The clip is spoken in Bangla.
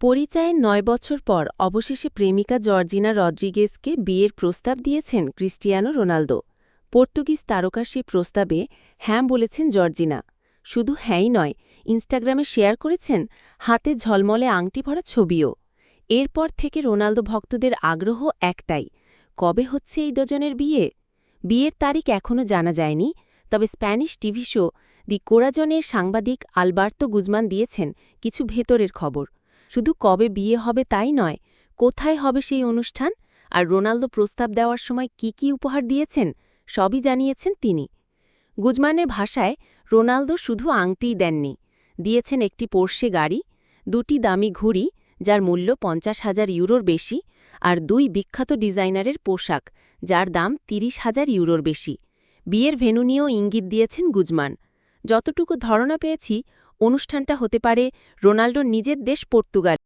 পরিচয়ের নয় বছর পর অবশেষে প্রেমিকা জর্জিনা রদ্রিগেজকে বিয়ের প্রস্তাব দিয়েছেন ক্রিস্টিয়ানো রোনালদো। পর্তুগিজ তারকার সেই প্রস্তাবে হ্যাঁ বলেছেন জর্জিনা। শুধু হ্যাঁই নয়, ইনস্টাগ্রামে শেয়ার করেছেন হাতে ঝলমলে আংটি ভরা ছবিও। এরপর থেকে রোনালদো ভক্তদের আগ্রহ একটাই, কবে হচ্ছে এই দুজনের বিয়ে? বিয়ের তারিখ এখনও জানা যায়নি, তবে স্প্যানিশ টিভি শো দি কোরাজনের সাংবাদিক আলবার্তো গুজমান দিয়েছেন কিছু ভেতরের খবর। শুধু কবে বিয়ে হবে তাই নয়, কোথায় হবে সেই অনুষ্ঠান আর রোনালদো প্রস্তাব দেওয়ার সময় কি কি উপহার দিয়েছেন, সবই জানিয়েছেন তিনি। গুজমানের ভাষায় রোনালদো শুধু আংটিই দেননি, দিয়েছেন একটি পোর্শে গাড়ি, দুটি দামি ঘুড়ি, যার মূল্য পঞ্চাশ হাজার ইউরোর বেশি, আর দুই বিখ্যাত ডিজাইনারের পোশাক, যার দাম তিরিশ হাজার ইউরোর বেশি। বিয়ের ভেন্যু নিয়েও ইঙ্গিত দিয়েছেন গুজমান। যতটুকু ধারণা পেয়েছি অনুষ্ঠানটা হতে পারে রোনাল্ডোর নিজের দেশ পর্তুগাল।